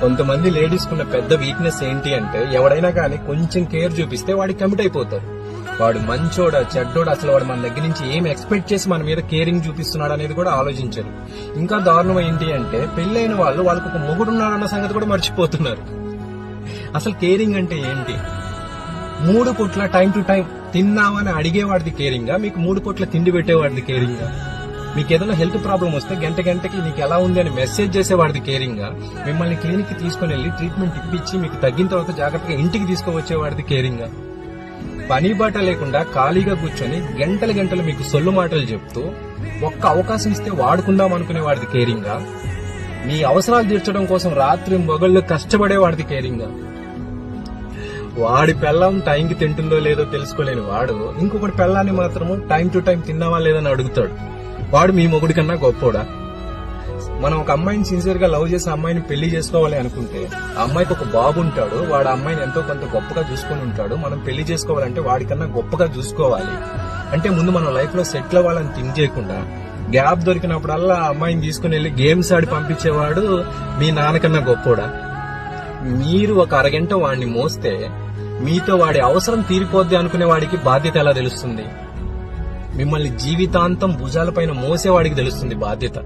కొంతమంది లేడీస్ కున్న పెద్ద వీక్నెస్ ఏంటి అంటే ఎవడైనా కానీ కొంచెం కేర్ చూపిస్తే వాడికి కమిట్ అయిపోతారు. వాడు మంచోడా చెడ్డోడా అసలు వాడు మన దగ్గర నుంచి ఏం ఎక్స్పెక్ట్ చేసి మన మీద కేరింగ్ చూపిస్తున్నాడు అనేది కూడా ఆలోచించరు. ఇంకా దారుణం ఏంటి అంటే పెళ్ళైన వాళ్ళు వాళ్ళకు ఒక మొగుడున్నాడన్న సంగతి కూడా మర్చిపోతున్నారు. అసలు కేరింగ్ అంటే ఏంటి? మూడు పూట్ల టైం టు టైం తిన్నామని అడిగేవాడిది కేరింగా మీకు మూడు పూట్ల తిండి పెట్టేవాడిది కేరింగా మీకు ఏదైనా హెల్త్ ప్రాబ్లం వస్తే గంట గంటకి నీకు ఎలా ఉంది అని మెసేజ్ చేసేవాడిది కేరింగా మిమ్మల్ని క్లినిక్కి తీసుకుని వెళ్ళి ట్రీట్మెంట్ ఇప్పించి మీకు తగ్గిన తర్వాత జాగ్రత్తగా ఇంటికి తీసుకువచ్చేవాడిది కేరింగా పని బాట లేకుండా ఖాళీగా కూర్చొని గంటలు గంటలు మీకు సొల్లు మాటలు చెప్తూ ఒక్క అవకాశం ఇస్తే వాడుకుందాం అనుకునే వాడిది గా. మీ అవసరాలు తీర్చడం కోసం రాత్రి మొగళ్ళు కష్టపడేవాడిది కేరింగా వాడి పెళ్ళం టైంకి తింటుందో లేదో తెలుసుకోలేని వాడు ఇంకొకటి పెళ్ళాన్ని మాత్రము టైం టు టైం తిన్నావా లేదని అడుగుతాడు. వాడు మీ మొగుడి కన్నా గొప్పోడా? మనం ఒక అమ్మాయిని సిన్సియర్గా లవ్ చేసి అమ్మాయిని పెళ్ళి చేసుకోవాలి అనుకుంటే ఆ అమ్మాయికి ఒక బాబు ఉంటాడు వాడు అమ్మాయిని ఎంతో కొంత గొప్పగా చూసుకొని ఉంటాడు. మనం పెళ్ళి చేసుకోవాలంటే వాడికన్నా గొప్పగా చూసుకోవాలి. అంటే ముందు మనం లైఫ్లో సెటిల్ అవ్వాలని థింక్ చేయకుండా గ్యాప్ దొరికినప్పుడల్లా ఆ అమ్మాయిని తీసుకుని వెళ్ళి గేమ్స్ ఆడి పంపించేవాడు మీ నాన్నకన్నా గొప్పోడా? మీరు ఒక అరగంట వాడిని మోస్తే మీతో వాడి అవసరం తీరిపోద్ది అనుకునే వాడికి బాధ్యత ఎలా తెలుస్తుంది? మిమ్మల్ని జీవితాంతం భుజాలపైన మోసేవాడికి తెలుస్తుంది బాధ్యత.